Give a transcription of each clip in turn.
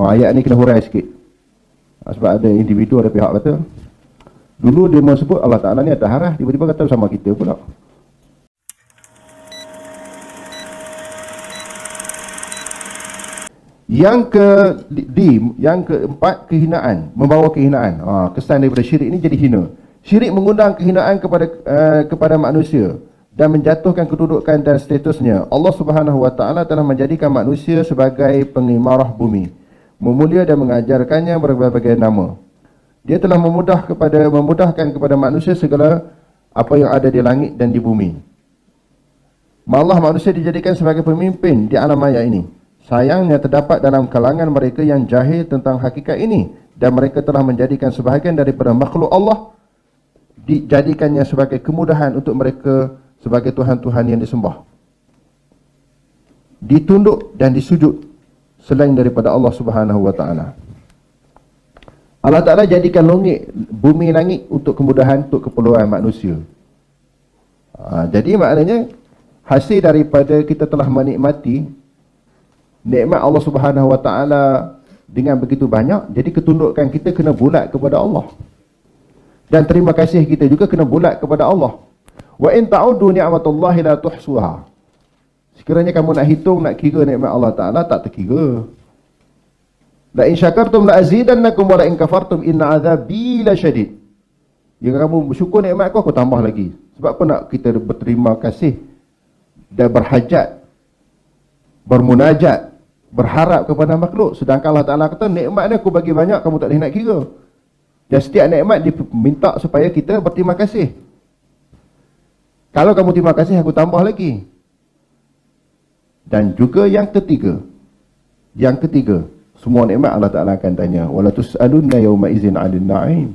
Oh, ayat ni kena hurai sikit. Ah, Sebab ada individu, ada pihak kata. Dulu dia mau sebut Allah Ta'ala ni ada harah. Tiba-tiba kata sama kita pula. Yang ke di yang keempat kehinaan, membawa kehinaan. Ha, kesan daripada syirik ini jadi hina. Syirik mengundang kehinaan kepada uh, kepada manusia dan menjatuhkan kedudukan dan statusnya. Allah Subhanahu wa taala telah menjadikan manusia sebagai pengimarah bumi, memulia dan mengajarkannya berbagai nama. Dia telah memudah kepada memudahkan kepada manusia segala apa yang ada di langit dan di bumi. Malah manusia dijadikan sebagai pemimpin di alam maya ini. Sayangnya terdapat dalam kalangan mereka yang jahil tentang hakikat ini dan mereka telah menjadikan sebahagian daripada makhluk Allah dijadikannya sebagai kemudahan untuk mereka sebagai Tuhan-Tuhan yang disembah. Ditunduk dan disujud selain daripada Allah Subhanahu wa taala. Allah Taala jadikan langit, bumi langit untuk kemudahan untuk keperluan manusia. Ha, jadi maknanya hasil daripada kita telah menikmati nikmat Allah Subhanahu Wa Taala dengan begitu banyak, jadi ketundukan kita kena bulat kepada Allah. Dan terima kasih kita juga kena bulat kepada Allah. Wa in ta'udu ni'matallahi la tuhsuha. Sekiranya kamu nak hitung nak kira nikmat Allah Taala tak terkira. La in syakartum la azidannakum wa la in kafartum inna azabi la syadid. Jika kamu bersyukur nikmat aku aku tambah lagi. Sebab apa nak kita berterima kasih dan berhajat bermunajat berharap kepada makhluk sedangkan Allah Taala kata nikmat ni aku bagi banyak kamu tak boleh nak kira dan setiap nikmat diminta supaya kita berterima kasih kalau kamu terima kasih aku tambah lagi dan juga yang ketiga. Yang ketiga semua nikmat Allah Taala akan tanya wala tusaluna yauma izin 'anil na'im?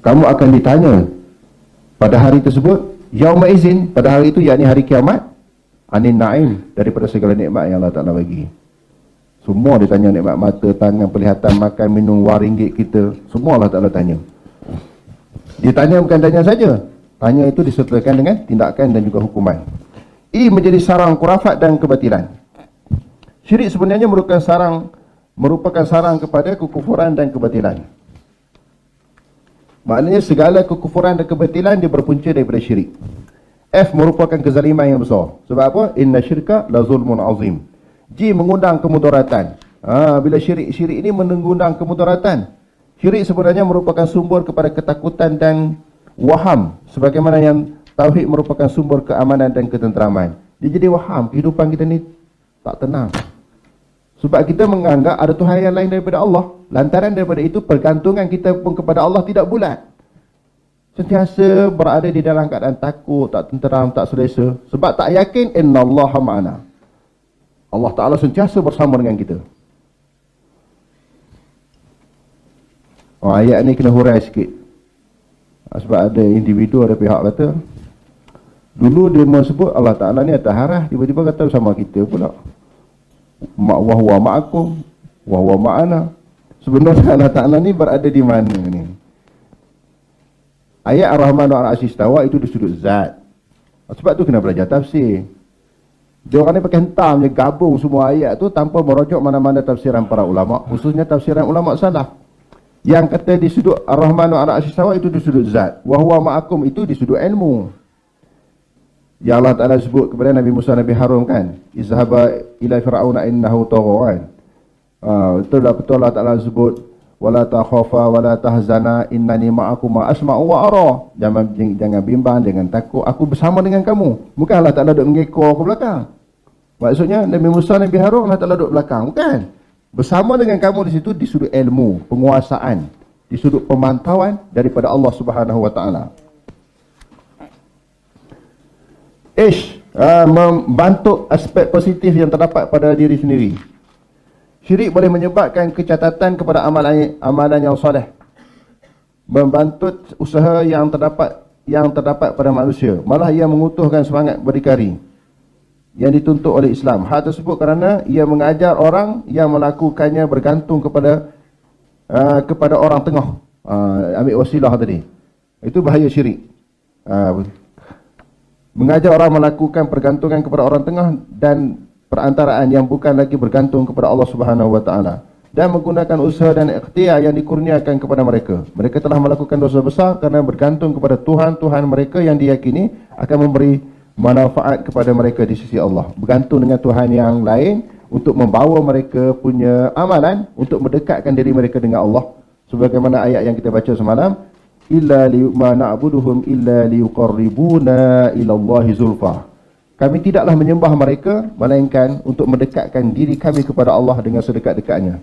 Kamu akan ditanya pada hari tersebut yauma izin? Pada hari itu yakni hari kiamat anin na'im daripada segala nikmat yang Allah Ta'ala bagi. Semua ditanya nikmat mata, tangan, pelihatan, makan, minum, wang ringgit kita. Semua Allah Ta'ala tanya. Dia tanya bukan tanya saja tanya itu disertakan dengan tindakan dan juga hukuman ini menjadi sarang kurafat dan kebatilan syirik sebenarnya merupakan sarang merupakan sarang kepada kekufuran dan kebatilan maknanya segala kekufuran dan kebatilan dia berpunca daripada syirik F merupakan kezaliman yang besar. Sebab apa? Inna syirka la zulmun azim. G mengundang kemudaratan. Ha, bila syirik-syirik ini mengundang kemudaratan. Syirik sebenarnya merupakan sumber kepada ketakutan dan waham. Sebagaimana yang tauhid merupakan sumber keamanan dan ketenteraman. Dia jadi waham. Kehidupan kita ni tak tenang. Sebab kita menganggap ada Tuhan yang lain daripada Allah. Lantaran daripada itu pergantungan kita pun kepada Allah tidak bulat sentiasa berada di dalam keadaan takut, tak tenteram, tak selesa sebab tak yakin innallaha ma'ana. Allah Taala sentiasa bersama dengan kita. Oh, ayat ni kena hurai sikit. Ah, sebab ada individu, ada pihak kata dulu dia mau sebut Allah Taala ni atas harah, tiba-tiba kata sama kita pula. Ma wa huwa ma'akum wa huwa ma'ana. Sebenarnya Allah Taala ni berada di mana ni? Ayat Ar-Rahman wa Stawa itu di sudut zat. Sebab tu kena belajar tafsir. Dia orang ni pakai hentam je gabung semua ayat tu tanpa merujuk mana-mana tafsiran para ulama, khususnya tafsiran ulama salaf. Yang kata di sudut Ar-Rahman wa Stawa itu di sudut zat. Wa huwa ma'akum itu di sudut ilmu. Ya Allah Taala sebut kepada Nabi Musa Nabi Harun kan, izhaba ila fir'auna innahu taghawan. Ah, betul lah betul Allah Taala sebut wala takhafa wala tahzana innani ma'akum ma asma'u wa ara. Jangan jangan bimbang jangan takut. Aku bersama dengan kamu. Bukan Allah Taala duduk mengekor ke belakang. Maksudnya Nabi Musa Nabi Harun Allah Taala duduk belakang. Bukan bersama dengan kamu di situ di sudut ilmu penguasaan di sudut pemantauan daripada Allah Subhanahu wa taala ish uh, membantu aspek positif yang terdapat pada diri sendiri Syirik boleh menyebabkan kecatatan kepada amalan amalan yang soleh. Membantu usaha yang terdapat yang terdapat pada manusia. Malah ia mengutuhkan semangat berdikari yang dituntut oleh Islam. Hal tersebut kerana ia mengajar orang yang melakukannya bergantung kepada uh, kepada orang tengah. Uh, ambil wasilah tadi. Itu bahaya syirik. Uh, mengajar orang melakukan pergantungan kepada orang tengah dan perantaraan yang bukan lagi bergantung kepada Allah Subhanahu wa taala dan menggunakan usaha dan ikhtiar yang dikurniakan kepada mereka. Mereka telah melakukan dosa besar kerana bergantung kepada Tuhan-Tuhan mereka yang diyakini akan memberi manfaat kepada mereka di sisi Allah. Bergantung dengan Tuhan yang lain untuk membawa mereka punya amalan untuk mendekatkan diri mereka dengan Allah. Sebagaimana ayat yang kita baca semalam, illa li na'buduhum illa liqarribuna ila Allah zulfa. Kami tidaklah menyembah mereka melainkan untuk mendekatkan diri kami kepada Allah dengan sedekat-dekatnya.